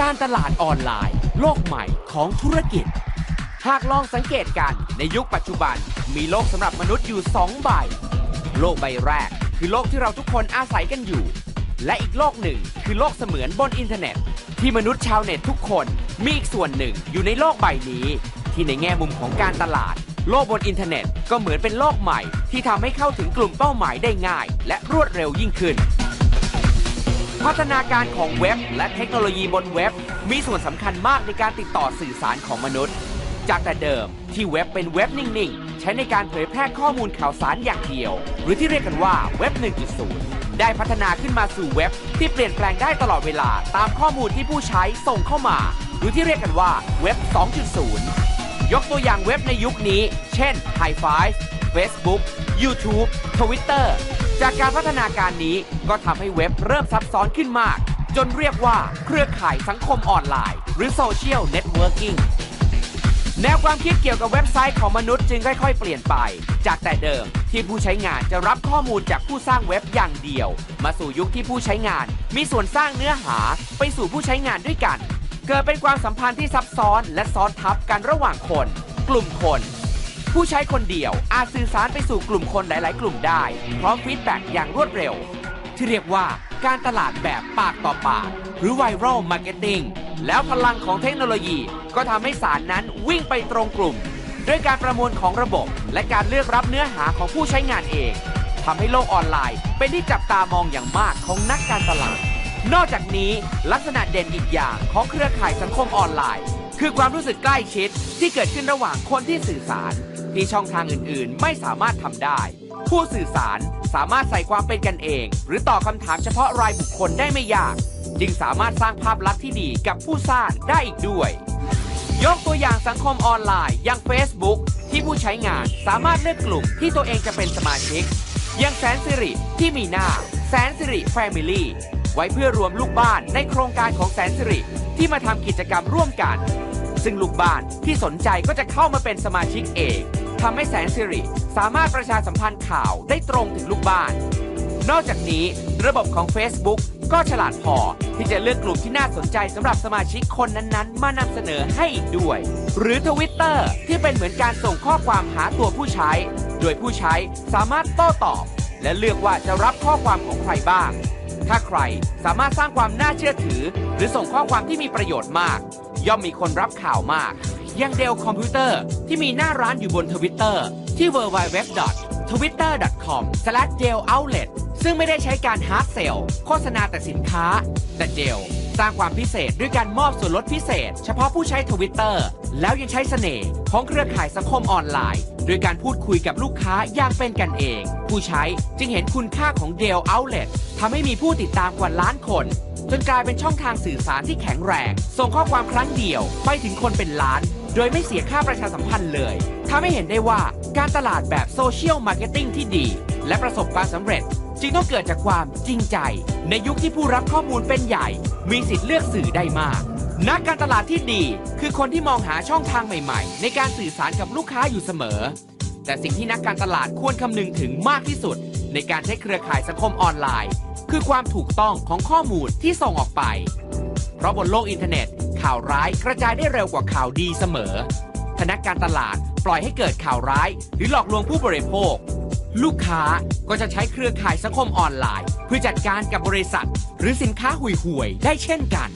การตลาดออนไลน์ โลกใหม่ของธุรกิจ หากลองสังเกตกันในยุคปัจจุบัน มีโลกสำหรับมนุษย์อยู่ 2 ใบ โลกใบแรก คือโลกที่เราทุกคนอาศัยกันอยู่ และอีกโลกหนึ่งคือโลกเสมือนบนอินเทอร์เน็ต ที่มนุษย์ชาวเน็ตทุกคนมีอีกส่วนหนึ่งอยู่ในโลกใบนี้ ที่ในแง่มุมของการตลาด โลกบนอินเทอร์เน็ต ก็เหมือนเป็นโลกใหม่ ที่ทำให้เข้าถึงกลุ่มเป้าหมายได้ง่าย และรวดเร็วยิ่งขึ้น พัฒนาการของเว็บและเทคโนโลยีบนเว็บ มีส่วนสำคัญมากในการติดต่อสื่อสารของมนุษย์ จากแต่เดิมที่เว็บเป็นเว็บนิ่ง ๆ ใช้ในการเผยแพร่ข้อมูลข่าวสารอย่างเดียว หรือที่เรียกกันว่าเว็บ 1.0 ได้พัฒนาขึ้นมาสู่เว็บที่เปลี่ยนแปลงได้ตลอดเวลาตามข้อมูลที่ผู้ใช้ส่งเข้ามา หรือที่เรียกกันว่าเว็บ 2.0 ยกตัวอย่างเว็บในยุคนี้ เช่น High Five Facebook YouTube Twitter จากการพัฒนาการนี้ก็ทำให้เว็บเริ่มซับซ้อนขึ้นมาก จนเรียกว่าเครือข่ายสังคมออนไลน์ หรือ Social Networking แนวความคิดเกี่ยวกับเว็บไซต์ของมนุษย์จึงค่อยๆ เปลี่ยนไป จากแต่เดิมที่ผู้ใช้งานจะรับข้อมูลจากผู้สร้างเว็บอย่างเดียว มาสู่ยุคที่ผู้ใช้งาน มีส่วนสร้างเนื้อหาไปสู่ผู้ใช้งานด้วยกัน เกิดเป็นความสัมพันธ์ที่ซับซ้อนและซ้อนทับกันระหว่างคน กลุ่มคน ผู้ใช้คนเดียวอาจสื่อสารไปสู่กลุ่มคนหลาย ๆ กลุ่มได้ พร้อมฟีดแบ็กอย่างรวดเร็ว ที่เรียกว่าการตลาดแบบปากต่อปาก หรือไวรัลมาร์เก็ตติ้งแล้วพลังของเทคโนโลยีก็ทำให้สารนั้นวิ่งไปตรงกลุ่ม ด้วยการประมวลของระบบ และการเลือกรับเนื้อหาของผู้ใช้งานเองทำให้โลกออนไลน์ เป็นที่จับตามองอย่างมากของนักการตลาด นอกจากนี้ลักษณะเด่นอีกอย่างของเครือข่ายสังคมออนไลน์ คือความรู้สึกใกล้ชิดที่เกิดขึ้นระหว่างคนที่สื่อสาร ที่ช่องทางอื่นๆ ไม่สามารถทำได้ ผู้สื่อสารสามารถใส่ความเป็นกันเอง หรือตอบคำถามเฉพาะรายบุคคลได้ไม่ยาก จึงสามารถสร้างภาพลักษณ์ที่ดีกับผู้สร้างได้อีกด้วย ยกตัวอย่างสังคมออนไลน์อย่าง Facebook ที่ผู้ใช้งานสามารถเลือกกลุ่มที่ตัวเองจะเป็นสมาชิก อย่างแสนสิริที่มีหน้า แสนสิริแฟมิลี่ไว้เพื่อรวมลูกบ้านในโครงการของแสนสิริที่มาทำกิจกรรมร่วมกัน ซึ่งลูกบ้านที่สนใจก็จะเข้ามาเป็นสมาชิกเอง ทำให้แสนสิริสามารถประชาสัมพันธ์ข่าวได้ตรงถึงลูกบ้าน นอกจากนี้ระบบของ Facebook ก็ฉลาดพอที่จะเลือกกลุ่มที่น่าสนใจสำหรับสมาชิกคนนั้นๆ มานำเสนอให้อีกด้วย หรือ Twitter ที่เป็นเหมือนการส่งข้อความหาตัวผู้ใช้ โดยผู้ใช้สามารถโต้ตอบ และเลือกว่าจะรับข้อความของใครบ้าง ถ้าใครสามารถสร้างความน่าเชื่อถือ หรือส่งข้อความที่มีประโยชน์มาก ย่อมมีคนรับข่าวมาก อย่างเดลคอมพิวเตอร์ที่มีหน้าร้านอยู่บนทวิตเตอร์ที่ www.twitter.com/deloutlet ซึ่งไม่ได้ใช้การฮาร์ดเซลโฆษณาแต่สินค้า แต่เดลสร้างความพิเศษด้วยการมอบส่วนลดพิเศษ เฉพาะผู้ใช้ทวิตเตอร์แล้วยังใช้เสน่ห์ของเครือข่ายสังคมออนไลน์ โดยการพูดคุยกับลูกค้าอย่างเป็นกันเอง ผู้ใช้จึงเห็นคุณค่าของเดลเอาท์เล็ตทำให้มีผู้ติดตามกว่าล้านคน จนกลายเป็นช่องทางสื่อสารที่แข็งแรง ส่งข้อความครั้งเดียวไปถึงคนเป็นล้าน โดยไม่เสียค่าประชาสัมพันธ์เลยทำให้เห็นได้ว่าการตลาดแบบโซเชียลมาร์เก็ตติ้งที่ดี และประสบความสำเร็จ จึงต้องเกิดจากความจริงใจ ในยุคที่ผู้รับข้อมูลเป็นใหญ่ มีสิทธิ์เลือกสื่อได้มาก นักการตลาดที่ดี คือคนที่มองหาช่องทางใหม่ๆ ในการสื่อสารกับลูกค้าอยู่เสมอ แต่สิ่งที่นักการตลาดควรคำนึงถึงมากที่สุด ในการใช้เครือข่ายสังคมออนไลน์ คือความถูกต้องของข้อมูลที่ส่งออกไป เพราะบนโลกอินเทอร์เน็ต ข่าวร้ายกระจายได้เร็วกว่าข่าวดีเสมอถ้านักการตลาดปล่อยให้เกิดข่าวร้าย หรือหลอกลวงผู้บริโภค ลูกค้าก็จะใช้เครือข่ายสังคมออนไลน์ เพื่อจัดการกับบริษัท หรือสินค้าห่วยๆได้เช่นกัน